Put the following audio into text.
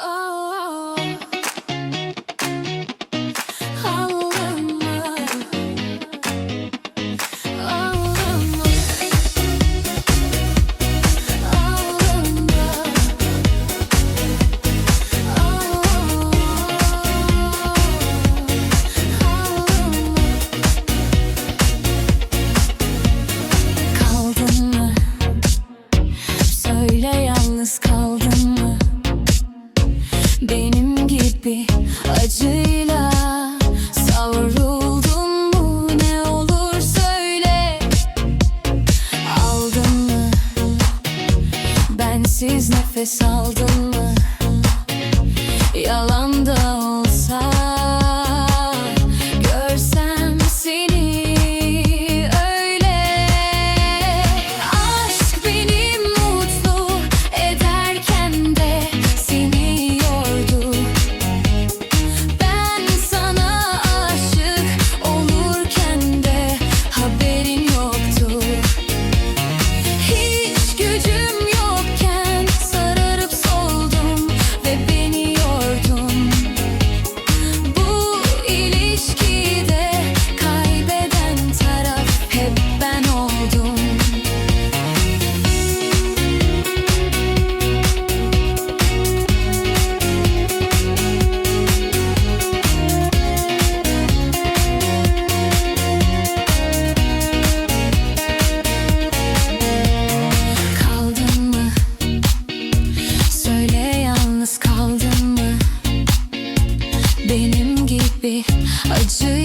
Oh, Benim gibi acıyla Savruldun mu? Ne olur söyle. Aldın mı? Bensiz nefes aldın mı? Yalanda benim gibi acıyı